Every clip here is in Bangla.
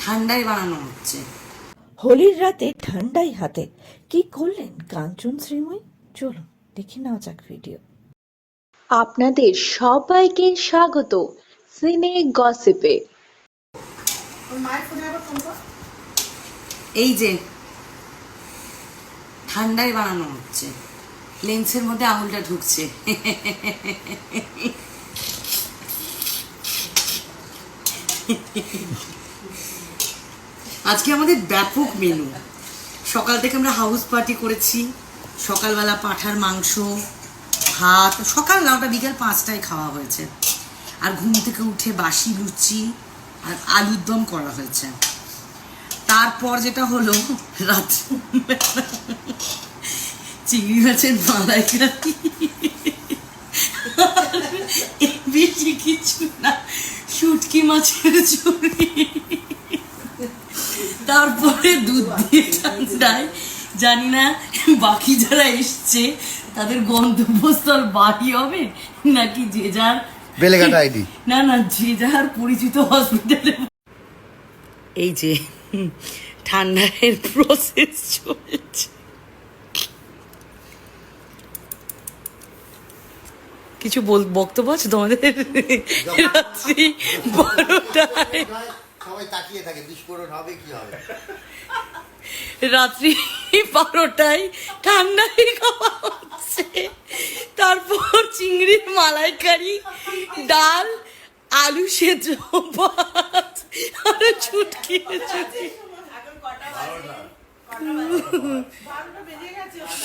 ঠান্ডায় বানানো হচ্ছে। হোলির রাতে ঠান্ডাই হাতে। কি করলেন কাঞ্চন শ্রীময়? চলুন দেখে নেওয়া যাক ভিডিও। আপনাদের সবাইকে স্বাগত সিনে গসিপে। এই যে ঠান্ডায় বানানো হচ্ছে। লেন্সের মধ্যে আঙুলটা ঢুকছে। আজকে আমাদের ব্যাপক মেনু সকাল থেকে আমরা হাউস পার্টি করেছি, সকালবেলা পাঁঠার মাংস, ভাত, সকাল না ওটা বিকেল পাঁচটায় খাওয়া হয়েছে। আর ঘুম থেকে উঠে বাসি লুচি আর আলুর দম করা হয়েছে। তারপর যেটা হলো, রাত চিংড়ি মাছের মালাইকারি। বেশি কিছু না, শুটকি মাছের চুরি তারপরে দুধ দিয়ে ঠান্ডায় জানি না বাকি যারা এসছে তাদের গন্তব্যস্থল বাড়ি হবে? নাকি যে যার বেলেঘাটা আইডি। না না যে যার পরিচিত হসপিটালে এই যে হুম, ঠান্ডার প্রসেস চলছে। কিছু বল বক্তব্য আছে তোমাদের? রাত্রি বারোটায় সবাই তাকিয়ে থাকে, বিস্ফোরণ হবে কি হবে? রাত্রি বারোটায় ঠান্ডায় হচ্ছে। তারপর চিংড়ির মালাইকারি, ডাল, আলু সেদ্ধ, ভাত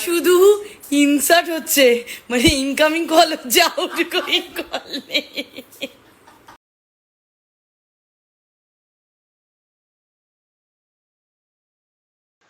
শুধু ইনসার্ট হচ্ছে মানে ইনকামিং কল হচ্ছে কল নেই।